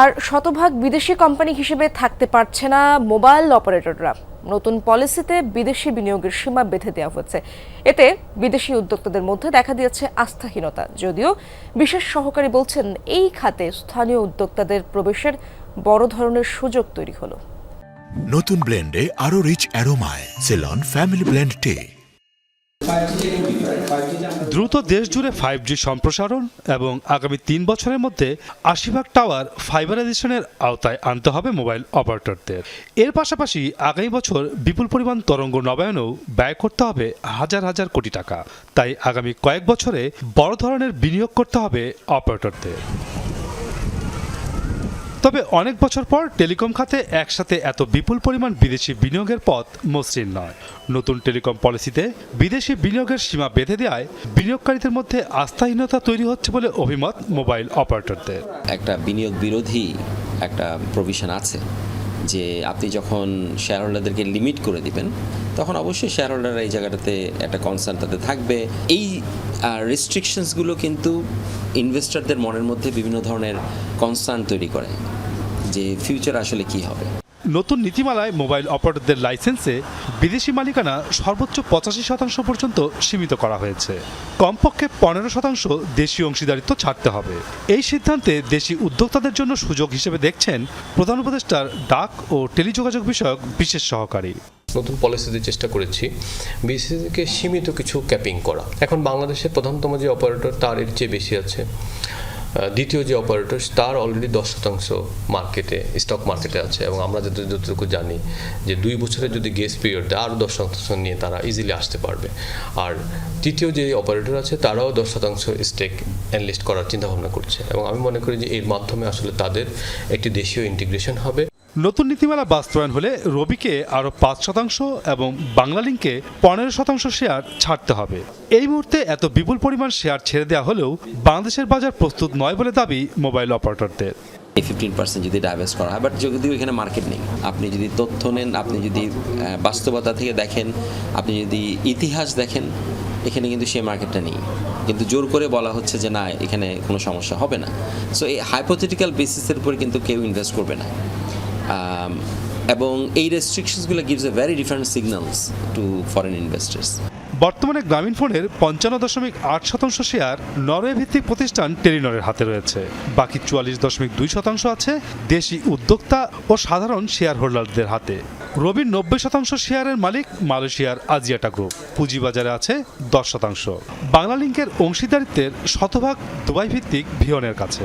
আর শতভাগ বিদেশি কোম্পানি হিসেবে থাকতে পারছে না মোবাইল অপারেটররা। নতুন পলিসিতে বিদেশি বিনিয়োগের সীমা বেঁধে দেওয়া হয়েছে এতে বিদেশি উদ্যোক্তাদের মধ্যে দেখা দিয়েছে আস্থাহীনতা। যদিও বিশেষ সহকারী বলছেন, এই খাতে স্থানীয় উদ্যোক্তাদের প্রবেশের বড় ধরনের সুযোগ তৈরি হলো। নতুন ব্লেন্ডে আরও রিচ অ্যারোমায়, সেলন, ফ্যামিলি ব্লেন্ড টে। দ্রুত দেশ জুড়ে ফাইভ জি সম্প্রসারণ এবং আগামী তিন বছরের মধ্যে আশি ভাগ টাওয়ার ফাইবারাইজেশনের আওতায় আনতে হবে মোবাইল অপারেটরদের এর পাশাপাশি আগামী বছর বিপুল পরিমাণ তরঙ্গ নবায়নেও ব্যয় করতে হবে হাজার হাজার কোটি টাকা। তাই আগামী কয়েক বছরে বড় ধরনের বিনিয়োগ করতে হবে অপারেটরদের তবে অনেক বছর পর টেলিকম খাতে একসাথে এত বিপুল পরিমাণ বিদেশি বিনিয়োগের পথ মসৃণ নয়। নতুন টেলিকম পলিসিতে বিদেশি বিনিয়োগের সীমা বেঁধে দেওয়ায় বিনিয়োগকারীদের মধ্যে আস্থাহীনতা তৈরি হচ্ছে বলে অভিমত মোবাইল অপারেটরদের। একটা বিনিয়োগ বিরোধী একটা প্রভিশন আছে। যে আপনি যখন শেয়ার হোল্ডারদেরকে লিমিট করে দিবেন, তখন অবশ্যই শেয়ার হোল্ডাররা এই জায়গাটাতে একটা কনসার্ন তাতে থাকবে। এই রেস্ট্রিকশনসগুলো কিন্তু ইনভেস্টরদের মনের মধ্যে বিভিন্ন ধরনের কনসার্ন তৈরি করে যে ফিউচার আসলে কি হবে। নতুন নীতিমালায় মোবাইল অপারেটরদের লাইসেন্সে বিদেশি মালিকানা সর্বোচ্চ পঁচাশি শতাংশ পর্যন্ত সীমিত করা হয়েছে। কমপক্ষে পনেরো শতাংশ দেশীয় অংশীদারিত্ব ছাড়তে হবে। এই সিদ্ধান্তে দেশি উদ্যোক্তাদের জন্য সুযোগ হিসেবে দেখছেন প্রধান উপদেষ্টার ডাক ও টেলিযোগাযোগ বিষয়ক বিশেষ সহকারী। নতুন পলিসিতে চেষ্টা করেছি বিসিসিকে সীমিত কিছু ক্যাপিং করা। এখন বাংলাদেশের প্রধানতম যে অপারেটর, তার এর চেয়ে বেশি আছে। দ্বিতীয় যে অপারেটর তার অলরেডি দশ শতাংশ মার্কেটে স্টক মার্কেটে আছে এবং আমরা যত যতটুকু জানি যে দুই বছরের যদি গেস পিরিয়ড দেয় আরও দশ শতাংশ নিয়ে তারা ইজিলি আসতে পারবে। আর তৃতীয় যে অপারেটর আছে, তারাও দশ শতাংশ স্টেক অ্যানলিস্ট করার চিন্তাভাবনা করছে এবং আমি মনে করি যে এর মাধ্যমে আসলে তাদের একটি দেশীয় ইন্টিগ্রেশন হবে। নতুন নীতিমালা বাস্তবায়ন হলে রবিকে আরও পাঁচ শতাংশ এবং বাংলালিংকে পনেরো শতাংশ শেয়ার ছাড়তে হবে। এই মুহূর্তে এত বিপুল পরিমাণ শেয়ার ছেড়ে দেওয়া হলেও বাংলাদেশের বাজার প্রস্তুত নয় বলে দাবি মোবাইল অপারেটরদের। ফিফটিন পার্সেন্ট যদি ডাইভেস্ট করা হয় বাট যদিও এখানে মার্কেট নেই। আপনি যদি তথ্য নেন, আপনি যদি বাস্তবতা থেকে দেখেন, আপনি যদি ইতিহাস দেখেন, এখানে কিন্তু সেই মার্কেটটা নেই। কিন্তু জোর করে বলা হচ্ছে যে না, এখানে কোনো সমস্যা হবে না। সো এই হাইপোথেটিক্যাল বেসিসের উপর কিন্তু কেউ ইনভেস্ট করবে না। এবং এই রেস্ট্রিকশনসগুলো gives a very different signals to foreign investors বর্তমানে গ্রামীণ ফোনের পঞ্চান্ন দশমিক আট শতাংশ শেয়ার নরওয়ে ভিত্তিক প্রতিষ্ঠান টেলিনরের হাতে রয়েছে। বাকি চুয়াল্লিশ দশমিক দুই শতাংশ আছে দেশি উদ্যোক্তা ও সাধারণ শেয়ার হোল্ডারদের হাতে। রবির নব্বই শতাংশ শেয়ারের মালিক মালয়েশিয়ার আজিয়াটা গ্রুপ। পুঁজিবাজারে আছে দশ শতাংশ। বাংলালিংকের অংশীদারিত্বের শতভাগ দুবাই ভিত্তিক ভিয়নের কাছে।